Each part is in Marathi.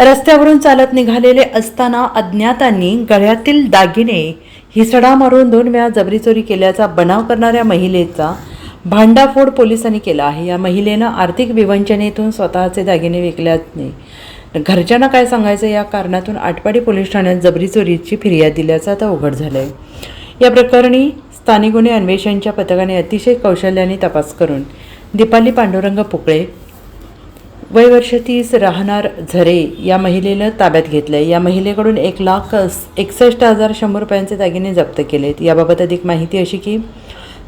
रस्त्यावरून चालत निघालेले असताना अज्ञातांनी गळ्यातील दागिने हिसडा मारून दोन वेळा जबरी चोरी केल्याचा बनाव करणाऱ्या महिलेचा भांडाफोड पोलिसांनी केला आहे. या महिलेनं आर्थिक विवंचनेतून स्वतःचे दागिने विकल्याने घरच्यांना काय सांगायचं? या कारणातून आटपाडी पोलीस ठाण्यात जबरी चोरीची फिर्याद दिल्याचं आता उघड झालं आहे या प्रकरणी स्थानिक गुन्हे अन्वेषणच्या पथकाने अतिशय कौशल्याने तपास करून दीपाली पांडुरंग पुकळे वय वर्ष तीस राहणार झरे या महिलेनं ताब्यात घेतलं आहे या महिलेकडून एक लाख एकसष्ट हजार शंभर रुपयांचे दागिने जप्त केलेत. याबाबत अधिक माहिती अशी की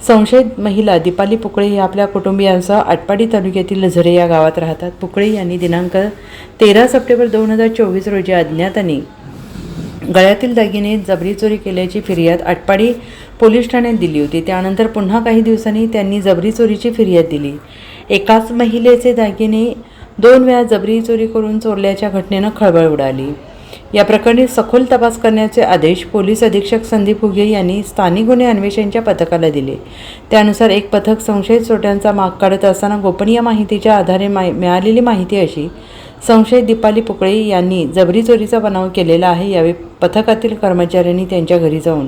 संशयित महिला दीपाली पुकळे ही आपल्या कुटुंबियांसह आटपाडी तालुक्यातील झरे या गावात राहतात. पुकळे यांनी दिनांक तेरा सप्टेंबर दोन हजार चोवीस रोजी अज्ञातांनी गळ्यातील दागिने जबरी चोरी केल्याची फिर्याद आटपाडी पोलीस ठाण्यात दिली होती. त्यानंतर पुन्हा काही दिवसांनी त्यांनी जबरी चोरीची फिर्याद दिली. एकाच महिलेचे दागिने दोन वेळा जबरी चोरी करून चोरल्याच्या घटनेनं खळबळ उडाली. या प्रकरणी सखोल तपास करण्याचे आदेश पोलीस अधीक्षक संदीप हुगे यांनी स्थानिक गुन्हे अन्वेषणच्या पथकाला दिले. त्यानुसार एक पथक संशयित चोट्यांचा माग काढत असताना गोपनीय माहितीच्या आधारे मा मिळालेली माहिती अशी संशयित दीपाली पुकळे यांनी जबरी चोरीचा बनाव केलेला आहे यावेळी पथकातील कर्मचाऱ्यांनी त्यांच्या घरी जाऊन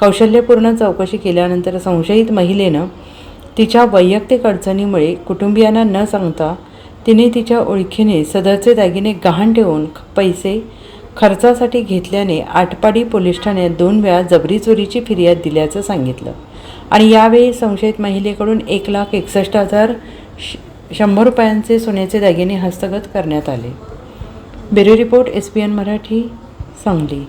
कौशल्यपूर्ण चौकशी केल्यानंतर संशयित महिलेनं तिच्या वैयक्तिक अडचणीमुळे कुटुंबियांना न सांगता तिने तिच्या ओळखीने सदरचे दागिने गहाण ठेवून पैसे खर्चासाठी घेतल्याने आटपाडी पोलीस ठाण्यात दोन वेळा जबरी चोरीची फिर्याद दिल्याचं सांगितलं. आणि यावेळी संशयित महिलेकडून एक लाख एकसष्ट हजार श शंभर रुपयांचे सोन्याचे दागिने हस्तगत करण्यात आले. Bureau report S P N Marathi Sangli.